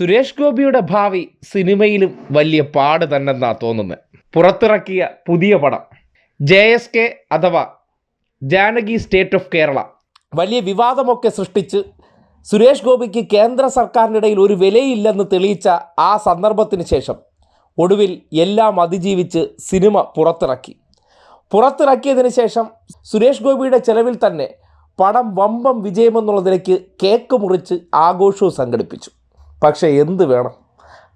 സുരേഷ് ഗോപിയുടെ ഭാവി സിനിമയിലും വലിയ പാട് തന്നെന്നാ തോന്നുന്നത് പുറത്തിറക്കിയ പുതിയ പടം. ജെ എസ് കെ അഥവാ ജാനകി സ്റ്റേറ്റ് ഓഫ് കേരള. വലിയ വിവാദമൊക്കെ സൃഷ്ടിച്ച് സുരേഷ് ഗോപിക്ക് കേന്ദ്ര സർക്കാരിനിടയിൽ ഒരു വിലയില്ലെന്ന് തെളിയിച്ച ആ സന്ദർഭത്തിന് ശേഷം ഒടുവിൽ എല്ലാം അതിജീവിച്ച് സിനിമ പുറത്തിറക്കി. പുറത്തിറക്കിയതിന് ശേഷം സുരേഷ് ഗോപിയുടെ ചെലവിൽ തന്നെ പടം വമ്പം വിജയമെന്നുള്ള നിലയ്ക്ക് കേക്ക് മുറിച്ച് ആഘോഷവും സംഘടിപ്പിച്ചു. പക്ഷേ എന്ത് വേണം?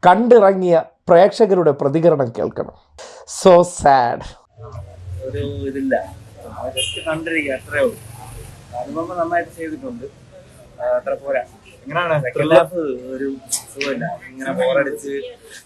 കണ്ടിറങ്ങിയ പ്രേക്ഷകരുടെ പ്രതികരണം കേൾക്കണം. സോ സാഡ് ഒരു ഇതില്ല. ജസ്റ്റ് കണ്ടിരിക്കുക അത്രേ ഉള്ളൂ. അനുപമ നന്നായിട്ട് ചെയ്തിട്ടുണ്ട്. അത്ര പോരാ. എങ്ങനെയാണ്? സെക്കൻഡ് ഹാഫ് ഒരു സുഖമില്ല. ഇങ്ങനെ പോരടിച്ച്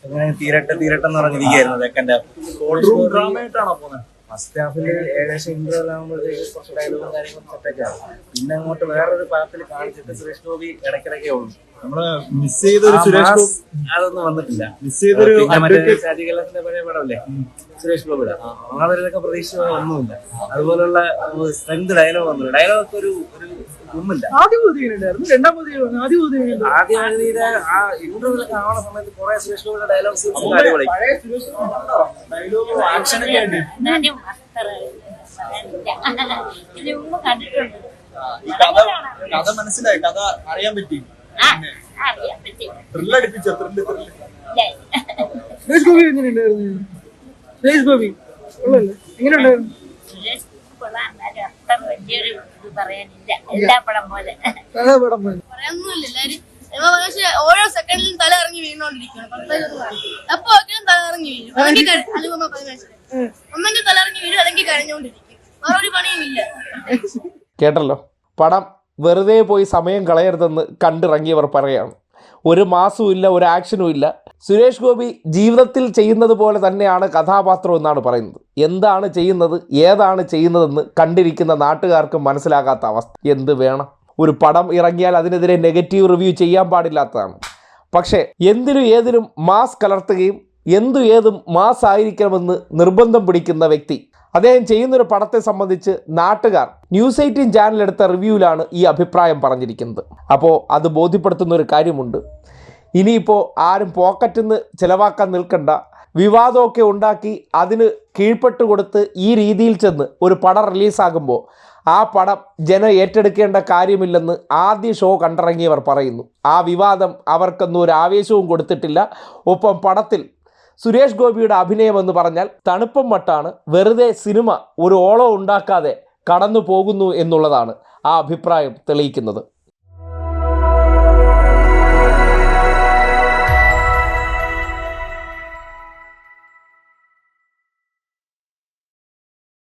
ഇങ്ങനെ തീരട്ടെ തീരട്ടെന്ന് പറഞ്ഞിരിക്കുകയായിരുന്നു സെക്കൻഡ് ഹാഫ് ഡ്രാമയായിട്ടാണോ പോകുന്നത്? ഫസ്റ്റ് ഹാഫിൽ ഏകദേശം ഇന്റർവെൽ ആകുമ്പോഴത്തേക്ക് കുറച്ച് ഡയലോഗും കാര്യങ്ങളും സെറ്റൊക്കെ ആവും പിന്നെ അങ്ങോട്ട് വേറൊരു പാർട്ടിൽ കാണിച്ചിട്ട് സുരേഷ് ഗോപി ഇടയ്ക്കിടയ്ക്കേ ഉള്ളൂ നമ്മൾ മിസ് ചെയ്തൊരു സുരേഷ് അതൊന്നും വന്നിട്ടില്ല മിസ് ചെയ്തൊരു മറ്റേ പഴയ പടമല്ലേ സുരേഷ് ഗോപിയുടെ വരതൊക്കെ പ്രതീക്ഷ ഒന്നുമില്ല അതുപോലുള്ള സ്ട്രെങ്ത് ഡയലോഗ് വന്നു ഡയലോഗ് ഒക്കെ ഒരു ഒരു ആദ്യം രണ്ടാം ആദ്യം ആദ്യം ആ കാണുന്ന സമയത്ത് കുറെ സുരേഷ് ഡയലോഗ് സീൻസ് ഡയലോഗ് ഉണ്ട്? കണ്ടിട്ടുണ്ട് കഥ കഥ മനസ്സിലായി. കഥ അറിയാൻ പറ്റി. Thrill അടിപ്പിച്ചോ? Thrill thrill? Suresh Gopi എങ്ങനെയുണ്ടായിരുന്നു? സുരേഷ് ഗോപി. എങ്ങനെയുണ്ടായിരുന്നു? കൊള്ളാം. എന്നാലും അത്ര വലിയൊരു ഇത് പറയാനില്ല. എല്ലാ പടം പോലെ. പറയാനൊന്നുമില്ല. എല്ലാരും പക്ഷേ ഓരോ സെക്കൻഡിലും തല ഇറങ്ങി വീണോണ്ടിരിക്കുകയാണ് പത്തൈതൊന്നും അപ്പൊ ഒക്കെയും തല ഇറങ്ങി വീഴും അല്ലെങ്കിൽ അനുപമ ഒന്നെങ്കിൽ തല ഇറങ്ങി വീഴും അല്ലെങ്കിൽ കരഞ്ഞോണ്ടിരിക്കും. വേറെ ഒരു പണിയും ഇല്ല കേട്ടല്ലോ? പടം വെറുതെ പോയി സമയം കളയരുതെന്ന് കണ്ടിറങ്ങിയവർ പറയാണ്. ഒരു മാസവും ഇല്ല ഒരു ആക്ഷനും ഇല്ല. സുരേഷ് ഗോപി ജീവിതത്തിൽ ചെയ്യുന്നത് പോലെ തന്നെയാണ് കഥാപാത്രം എന്നാണ് പറയുന്നത്. എന്താണ് ചെയ്യുന്നത് ഏതാണ് ചെയ്യുന്നതെന്ന് കണ്ടിരിക്കുന്ന നാട്ടുകാർക്ക് മനസ്സിലാകാത്ത അവസ്ഥ. എന്ത് വേണം? ഒരു പടം ഇറങ്ങിയാൽ അതിനെതിരെ നെഗറ്റീവ് റിവ്യൂ ചെയ്യാൻ പാടില്ലാത്തതാണ്. പക്ഷേ എന്തിനും ഏതിനും മാസ് കലർത്തുകയും എന്തു ഏതും മാസ് ആയിരിക്കണമെന്ന് നിർബന്ധം പിടിക്കുന്ന വ്യക്തി. അദ്ദേഹം ചെയ്യുന്നൊരു പടത്തെ സംബന്ധിച്ച് നാട്ടുകാർ ന്യൂസ് എയ്റ്റീൻ ചാനൽ എടുത്ത റിവ്യൂവിലാണ് ഈ അഭിപ്രായം പറഞ്ഞിരിക്കുന്നത്. അപ്പോൾ അത് ബോധ്യപ്പെടുത്തുന്ന ഒരു കാര്യമുണ്ട്. ഇനിയിപ്പോൾ ആരും പോക്കറ്റിൽ നിന്ന് ചിലവാക്കാൻ നിൽക്കണ്ട. വിവാദമൊക്കെ ഉണ്ടാക്കി അതിന് കീഴ്പ്പെട്ട് കൊടുത്ത് ഈ രീതിയിൽ ചെന്ന് ഒരു പടം റിലീസാകുമ്പോൾ ആ പടം ജന ഏറ്റെടുക്കേണ്ട കാര്യമില്ലെന്ന് ആദ്യ ഷോ കണ്ടിറങ്ങിയവർ പറയുന്നു. ആ വിവാദം അവർക്കൊന്നും ഒരു ആവേശവും കൊടുത്തിട്ടില്ല. ഒപ്പം പടത്തിൽ സുരേഷ് ഗോപിയുടെ അഭിനയം എന്ന് പറഞ്ഞാൽ തണുപ്പം മട്ടാണ്. വെറുതെ സിനിമ ഒരു ഓളം ഉണ്ടാക്കാതെ കടന്നു പോകുന്നു എന്നുള്ളതാണ് ആ അഭിപ്രായം തെളിയിക്കുന്നത്.